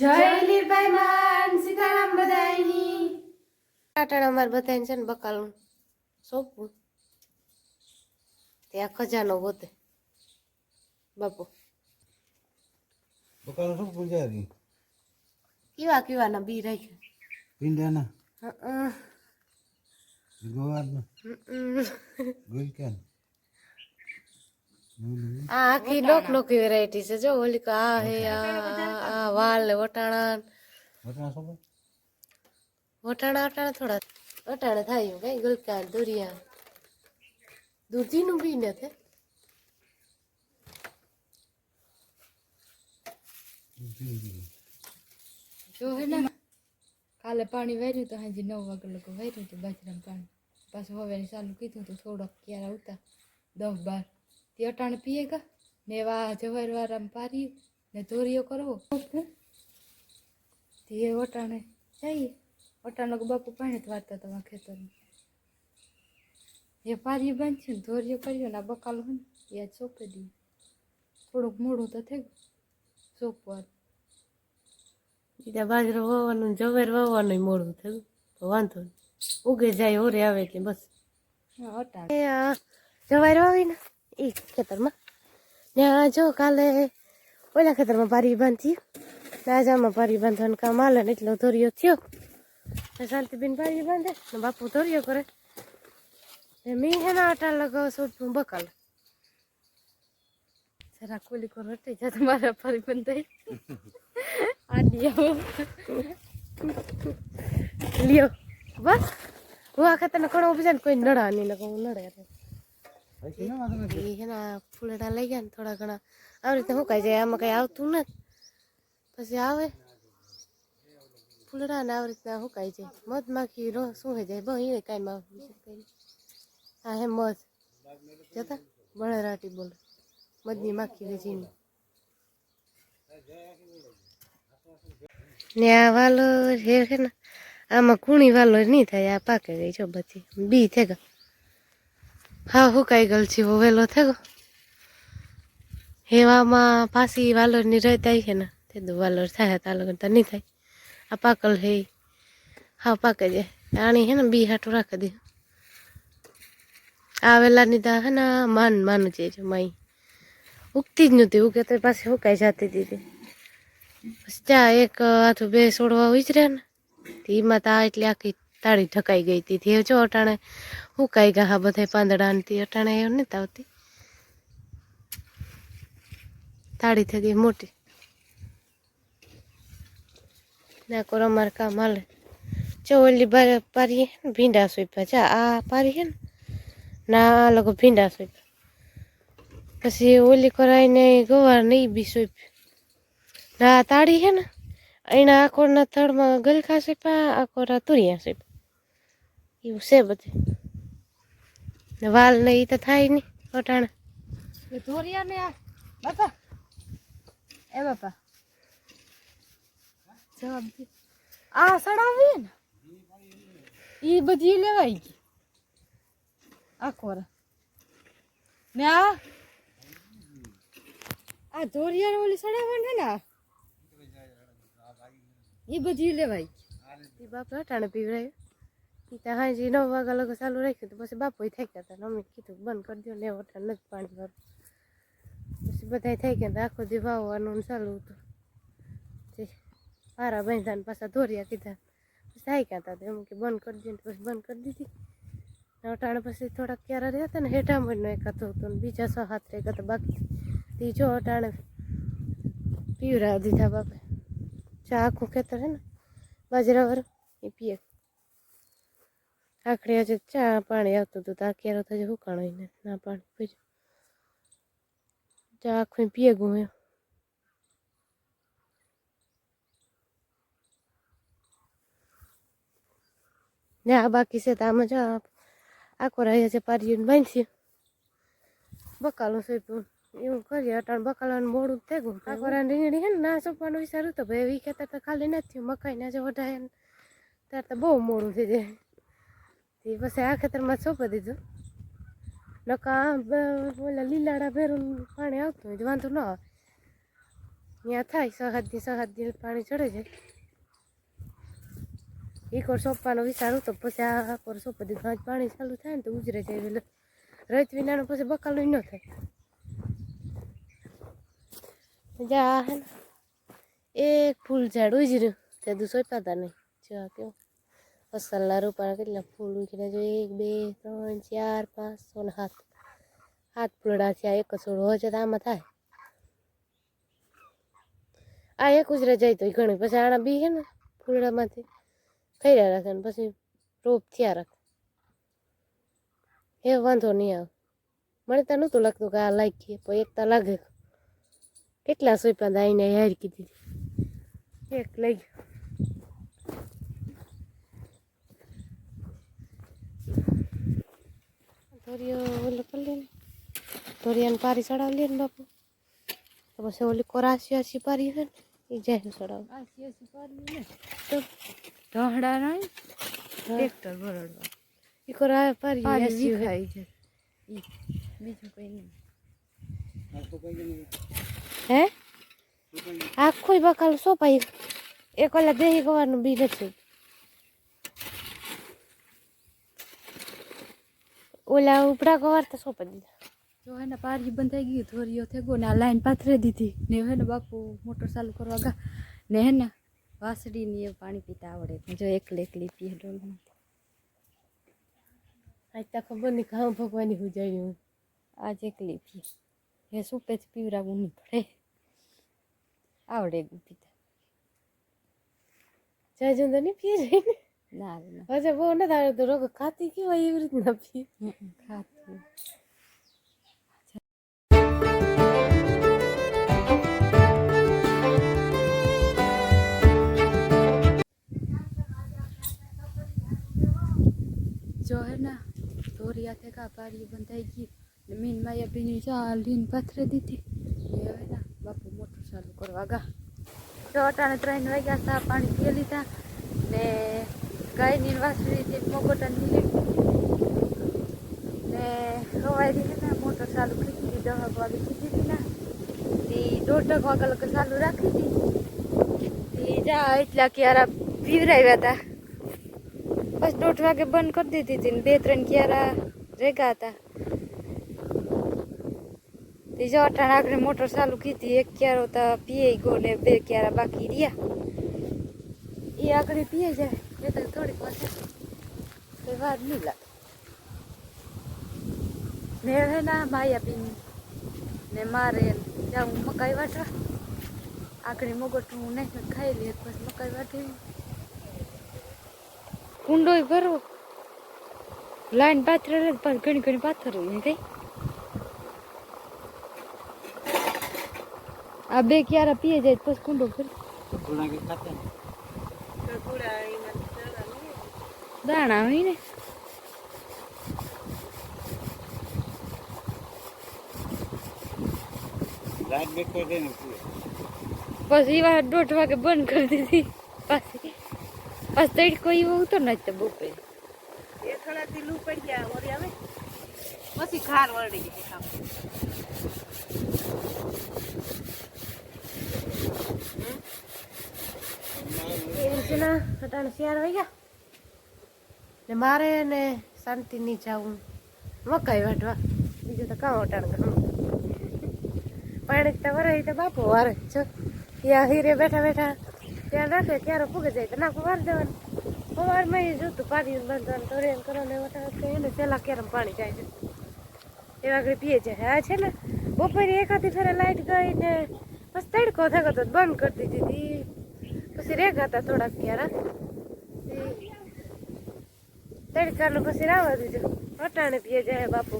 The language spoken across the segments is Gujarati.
જય લીરભાઈ માન સીતારામ બધાયની. ટાટા અમારે બધાને છે ને બકાલું સોંપવું. ત્યાં ખજાનો ગોતે. બાપુ. બકાલો શું પૂજારી કેવા કેવાના બી રાખ્યું. ભીંડાના? હં. ગુલકન આખી લોક લોકી વેરાયટી છે જો ઓલી કા આ હે આ આ- આ વાલ ને વટાણા વટણા શું વટાણા વટાણા થોડા વટાણા થાય કઈ ગલકા દુરિયા દૂધીનું બી ને તે જો હે ને કાલે પાણી વાર્યું તો હાજી નવ વાગે લોકો વાર્યું હતું બાજરામાં પાણી. પાછું હવે ચાલુ કીધું તો થોડોક ક્યારે આવતા દસ બાર. તે અટાણે પીએ ગા. ને વા જવાર વાળામાં પાર્યું ને ધોરીઓ કરવો. તે અટાણે જઈએ. વટાણો કે બાપુ પાણી જ વારતા ખેતર ખેતરમાં. એ પારી બંધ છે ને ધોરીઓ કર્યો ને આ બકાલો હોય ને એ સોંપી દઈએ. થોડુંક મોડું તો થઈ ગયું સોંપવાનું. બીજા બાજરો વાવવાનું જવેર વાવવાનું મોડું થયું. તો વાંધો નહીં. ઉગે જાય ઓરે આવે એટલે બસ. હા અટાણે. એ જવાર વાવી ને એ ખેતરમાં. ત્યાં જો કાલે ઓલા ખેતરમાં પારી બાંધી. આમાં પારી બાંધવાનું કામ હાલે ને એટલો ધોરિયો થયો. શાંતિબેન પારી બાંધે ને બાપુ ધોરિયો કરે. મી હેના આટા લગાવ સોટનું બકાલ. જરા કોલી કોર હટી જા તમારા ફરી બંધ થઈ આડી આવો. લ્યો, બસ. હું આ ખેતરને ઘણો બીજા ને કોઈ નડા નહીં લગાવું, નડે ફૂલડા લઈ ગયા ને થોડા ઘણા. આવી રીતે શું કાંઈ જાય આમાં કઈ આવતું નથી. પછી આવે. ફૂલડા ને આવી રીતના સુકાઈ જાય મધમાખી રો, શું થઈ જાય? બહુ એ કાંઈ માં હા હે મધ. જતા? બળરાટી બોલે. મધની માખી વેચીને ને આ વાલો છે ને આમાં કુણી વાલો નહીં થાય, આ પાકે ગઈ છો બધી. બી થેગા. હા હુકાઈ ગયેલ છે વહેલો થયો. હેવામાં પાછી વાલરની રહી થાય છે ને, તે દો વાલોર થાય તા લગન તો નહીં થાય. આ પાકલ હે હા, પાકે જાય આણી હે ને, બી હાટું રાખી દે. આ વેલાની તા હે ને માન માન છે જો માઈ. ઉગતી જ નહોતી, ઉગે તો પાછી હુકાઈ જતી હતી પછી ત્યાં એક હાથું બે છોડવા ઉજર્યા ને, તે એમાં તા એટલે આખી તાળી ઢકાઈ ગઈ હતી. તે જો અટાણે હુકાઈ ગયા હા બધા પાંદડા ને તે અટાણે એવું નથી આવતી. તાળી થઈ ગઈ મોટી. ના કરો અમારે કામ હાલે. જો ઓલી પારી હે ને ભીંડા સોપ્યા. જા, આ પારી હે ને આ લોકો ભીંડા સોપ્યા. પછી ઓલી કરાઈને ગવાર નહીં બી સોપ્યું. ના તાળી હે ને એના આખોરના થડમાં ગલખા સોપ્યા આખોરા તુરિયા સોપ્યા. એવું છે બધું. ને વાલ ને એ તો થાય નહીં અટાણે. એ ધોરિયા ને આ. બાપા. એ બાપા. જવાબ દે. આ સડાવી ને એ બધી લેવાઈ ગઈ. આ કોરા ને આ આ ધોરિયા ઓલી સડાવવાનું છે ને આ? ઈ બધી લેવાઈ ગઈ. એ બાપ અટાણે પીવડાયું. તો હાજી નવ વાગ્યા લગો ચાલુ રાખ્યું તો પછી બાપો થઈ ગયા હતા મમ્મી કીધું બંધ કરી દો ને અટાણે નથી પાણી ભરું પછી બધા થઈ ગયા આખો દી વાવવાનું ચાલુ હતું. પારા બાંધ્યા ને પાછા ધોરિયા કીધા. પછી થઈ ગયા હતા એમ કે બંધ કરી દે ને પછી બંધ કરી દીધી. અટાણે પછી થોડાક ક્યારે રહ્યા હતા ને હેઠામણનો એક હતો હતો બીજા સો હાથ રહ્યા હતા બાકી. તે જો અટાણે પીવરા દીધા બાપે. ચા આખું ખેતર છે ને બાજરાવાળું. એ પીએ. આખડી આજે ચા પાણી આવતું હતું તો આ ક્યારે થશે હુકાણો એને? ના પાણી પીજો. ચા આખું પીએ ગું એમ. ને આ બાકી છે તો આમાં જ આખો રહ્યા છે પારીને બાંધ્યું. બકાલું સોંપ્યું એવું કરીએ, અટાણ બકાલાનું મોડું થઈ ગયું. આખો રીંગણી હે ને, ના સોંપવાનું વિચાર્યું તો ભાઈ એવી ખેતર તો ખાલી નથી મકાઈ ના જે વધારે ત્યારે તો બહુ મોડું થઈ જાય. તે પછી આ ખેતરમાં સોંપી દીધું? નકા ઓલા લીલાડા ભેરું પાણી આવતું હોય તો વાંધો ન આવે. ત્યાં થાય સહદની સહદની પાણી ચડે જાય એક વાર સોંપવાનો વિચાર હતો, પછી આ કોર સોંપી દીધું. આજ પાણી ચાલુ થાય ને તો ઉજરે જાય એટલે રત વિનાનું પછી બકાલું ન થાય. જા એક ફૂલ ઝાડ ઉજર્યું, તે દુ સોંપ્યા હતા નહીં. જો, કેવું? અસલના રૂપાના કેટલા ફૂલ ઉજરે જોઈએ એક બે ત્રણ ચાર પાંચ છ ને સાત સાત ફૂલડા આ એક છોડ હોય છે તો આમાં થાય આ એક ઉજરે જાય તો ઘણી પછી આણા બી હે ને ફૂલડામાંથી ખર્યા રાખે ને પછી રોપ થયા રાખે એ વાંધો નહીં આવે મને તો નહોતું લાગતું કે આ લાગીએ પણ એક તો લાગે કેટલા સોપ્યા દાઈને હેર કીધી એક લઈ ધોરિયો ઓલો કરી લે ને. ધોરિયાને પારી ચડાવી લે ને બાપુ. તો પછી ઓલી કોરાસી આસી પારી છે ને એ જાય ચડાવ આ સિયાસી પાડી ને. તો ઢોહડા હા. ટ્રેક્ટર ભરડવા. એ કોરા પારી આસી. વિખાય છે. બીજું કઈ નહીં. હે? આખું બકાલ સોપાયું. એક ઓલા દેહી ગવાનું બી નથી. ઓલા ઉપડા ગવાર તો સોંપી દીધા. જો હે ને પારી બંધાઈ ગયું થોરીઓ થઈ ગયો ને આ લાઈન પાથરે દીધી. ને હે ને બાપુ મોટર ચાલુ કરવા ગા. ને હે ને વાસળીની એ પાણી પીતા આવડે. જો એકલી એકલી પીએ ડોલમાં આજ તો ખબર નહીં ખાવા ભગવાની હુજાયું આજ એકલી પીએ એ સુપેથી પીવરાવું નહીં પડે. આવડે પીતા. જય જંદો નહીં પીએ જઈને ના હજે બહુ નથી આવડે તો રોગ ખાતી કેવાય એવી રીતના હમ, ખાતું જો હે ને ધોરિયા થે કા પારી બંધાઈ ગઈ ને મીન માયા બીની ચા લીન પાથરે દીધી ને હવે ને બાપુ મોટર ચાલુ કરવા ગા જો અટાણે ત્રણ વાગ્યા ચા પાણી પી લીધા ને ગાયની વાસળી મોગોટા નીકળી ને સવારે હે ને મોટર ચાલુ કરી દીધી વાગે કીધી હતી ને. તે દોઢ વાગે લગે ચાલુ રાખી હતી. તે જા એટલા ક્યારા પીવરાવ્યા હતા બસ દોઢ વાગે બંધ કરી દીધી હતી ને બે ત્રણ ક્યારા રેગા હતા. તે જો અટાણ આગળ મોટર ચાલુ કીધી એક ક્યારો તો પીએ ગયો ને બે ક્યારા બાકી રહ્યા. એ આગળ પીએ જાય. એ તો થોડીક વાર કઈ વાર નહીં લાગે. ને હે ના માયા પીન ને મારે જાઉં મકાઈ વાટવા આગળ મોગટું નહીં ખાઈ લે પછી મકાઈ વાટી કુંડોય ભરવો. લાઈન પાથર પણ ઘણી ઘણી પાથર હોય કઈ. આ બે ક્યારા પીએ જાય પછી કુંડો ભરી. દાણા હોય ને. પછી વાર દોઢ વાગે બંધ કરી દીધી. પાછી પાછી તડકો એવો ઉતર ના જ બપોરે. એ થોડા દી લૂ પડી ગયા વળી આવે પછી ખાર વળી ગઈ ખાવ એમ છે ને અટાણે શિયાળ વહી ગયા? ને મારે ને શાંતિ નહીં જવું મકાઈ વાટવા બીજું તો કાં વટાણ ઘણું પાણી તો વરાય તો બાપુ વારે. જો, ત્યાં હીરે બેઠા બેઠા ત્યાં નાખે, ક્યારે પૂગે જાય તો નાખું, વાર દેવાનું. સવારમાં એ જોતું પાણી બાંધવાનું ધોરણ ને વટાણ એને પહેલાં ક્યારે પાણી જાય છે. એ આગળ પીએ છે. આ છે ને. બપોરે એકાદી ફેરે લાઈટ ગઈ ને બસ તડકો તો બંધ કરી દીધી હતી પછી રેગા હતા થોડાક ક્યારા તડકાનું પછી રાવા દીધું. અટાણે પીએ જાય બાપુ.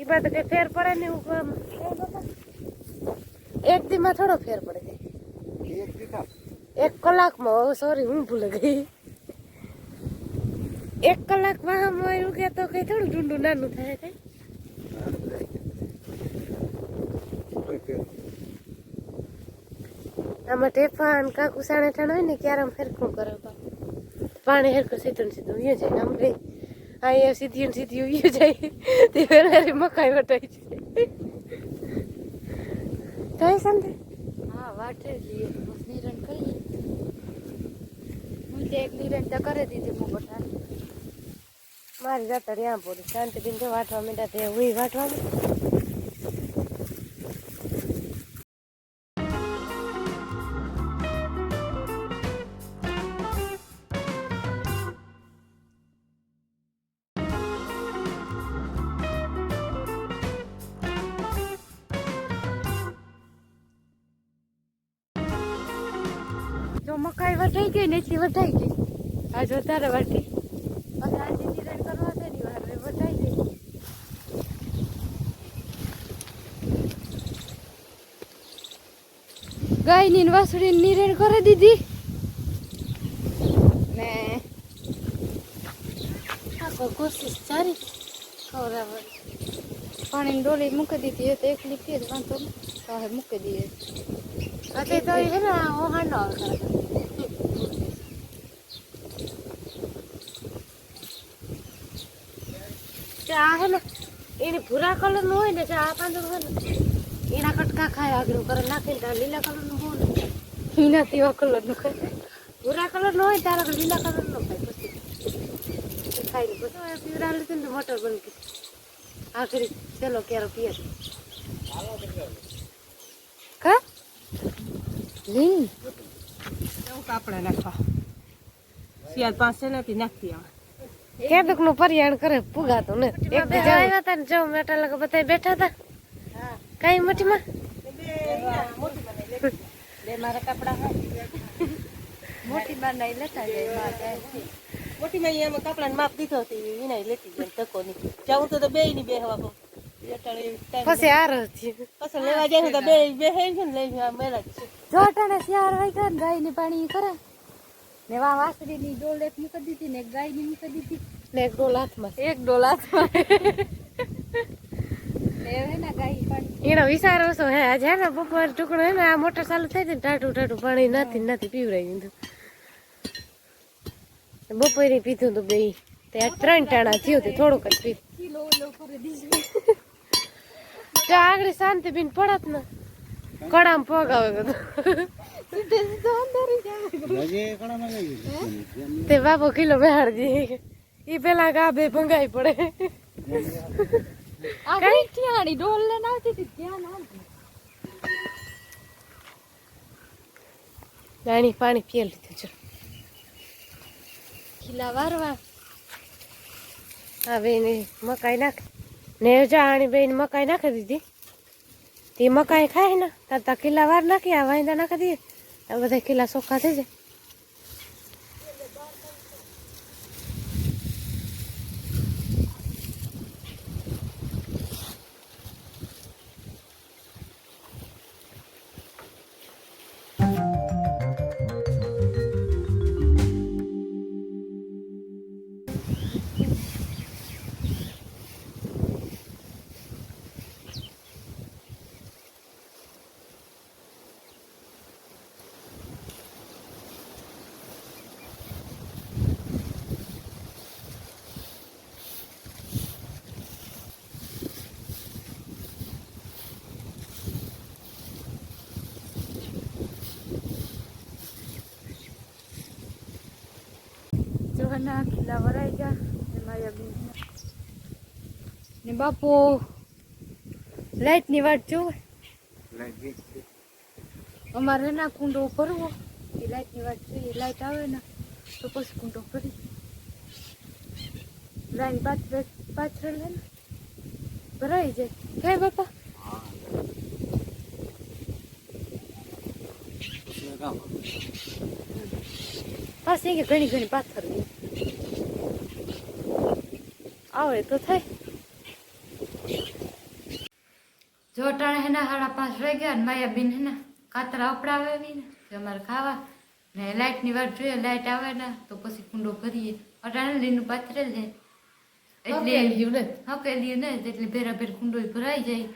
એ બાદ કઈ ફેર પડે ને બાપા, એક દીમાં થોડો ફેર પડે જાય. એક કલાકમાં સોરી હું ભૂલે ગઈ. એક કલાકમાં આમ હોય કે તો કઈ થોડું ઢૂંઢું નાનું થાય કઈ. આમાં ટેફાન કાકુ સાણે ઠાણ હોય ને ક્યારે ફેરખું કરે પાણી હેરખું સીધું સીધું ઉયો જાય આમ આ એ સીધી ને સીધી ઉયો જાય. તે વેલારી મકાઈ વટાઈ જાય થાય સમજે હા વાટે લઈએ તો બસ નિરણ કરીએ હું તે એક નિરણ તો કરી દીધી હું બધા મારી જાતા રહ્યા પડે શાંતિ તો વાટવા માંડ્યા તે હું વાટવા માંડી. મકાઈ વટાઈ ગઈ ને એટલી વટાઈ ગઈ. આજ વધારે વાટી અને આજે નિરણ કરવા તેની વાર વટાઈ ગઈ. ગાયની ને વાસુડી નિરણ કરી દીધી. ને આખો કોશિશ સારી ખવડાવવાની. પાણીની ડોલી મૂકી દીધી તો એકલી પીએ વાંધો હવે મૂકી દઈએ. અત્યારે તો એ હે ને આવે ચા હે ને એની ભૂરા કલરનું હોય ને ચા પાંદડું હોય ને એના કટકા ખાય આગળ કરે નાખીને લીલા કલરનું હોય ને. એના તેવા કલરનું ખાય. ભૂરા કલર નો હોય તારા લીલા કલર નો ખાય પછી. ખાઈ ને પછી પીવડા લીધું ને મોટર બંધ કરી આખરી પેલો ક્યારે પીએ કા? લીન કાપડા નાખવા. શિયાળ પાસે નથી નાખતી આવે કેદુકનું પરિયાણ કરે પુગાતું ને. એક દી આવ્યા હતા ને જો મેટા લગા બધા બેઠા હતા કઈ મઠીમાં લે મારા કપડા મોટી માં નહીં લેતા જાય માં જાય મોટી માં એમાં કપડાને માપ દીધો હતી વિનાય લેતી જાય તકો ની જાઉં તો બે ની બે હવા કહું પછી પછી લેવા જાય તો બે બે હે ને લઈ મેળા જ અટાણે શિયાળ હોય ગયા ને પાણી કરે ને વા વાસળીની ડોલ એક મૂકી દીધી ને એક ગાયની મૂકી દીધી. ને એક ડોલ હાથમાં. એક ડોલ હાથમાં. એનો વિચાર ઓછો હે. આજે હે ને બપોર ટુકડો હે ને આ મોટર ચાલુ થઈ ને ટાટું ટાટું પાણી નથી નથી પીવરાઈ દીધું. બપોરે પીધું તો બે ત્રણ ટાણા થયું હતું થોડુંક જ પીધું. તો આગળ શાંતિ બીન પડત ને. કડામ પગ આવે બધું. તે બાપો કિલો બેહાડજી ઈ પેલા ગા બે ભંગાઈ પડે. કઈ? ઠિયાણી ડોલ લઈને આવતી હતી ત્યાં આવતી નાની પાણી પીએ લીધું છે ખીલા વારવા. હવે ને મકાઈ નાખ. ને જાણી બેન મકાઈ નાખી દીધી. તે મકાઈ ખાય ને તાર કિલ્લા વાર નાખી આ વાંદા નાખી દઈએ. આ બધા કિલ્લા સોખા થઈ જાય. જોવાના ખીલા વરાઈ ગયા ને માયા બેન ને બાપુ લાઈટ વાત ગઈ અમારે ના કુંડો ભરવો. એ લાઈટ વાત જોઈએ લાઈટ આવે ને તો પછી કુંડો ભરી લાઈન પાછળ ને ભરાઈ જાય. હે બાપા? પાસે કે ઘણી ઘણી પાથર આવે તો થાય. જો અટાણે હેના હાડા પાંચ રહી ગયા ને માયા બેન હેના કાતરા અપડાવે બી ને જે અમારે ખાવા ને લાઇટની વાત જોઈએ લાઇટ આવે ને તો પછી કુંડો ભરીએ. અટાણે લીનું પાથરે જાય. એટલે. હકેલ્યું ને એટલે ભેરા ભેર કુંડો ભરાઈ જાય.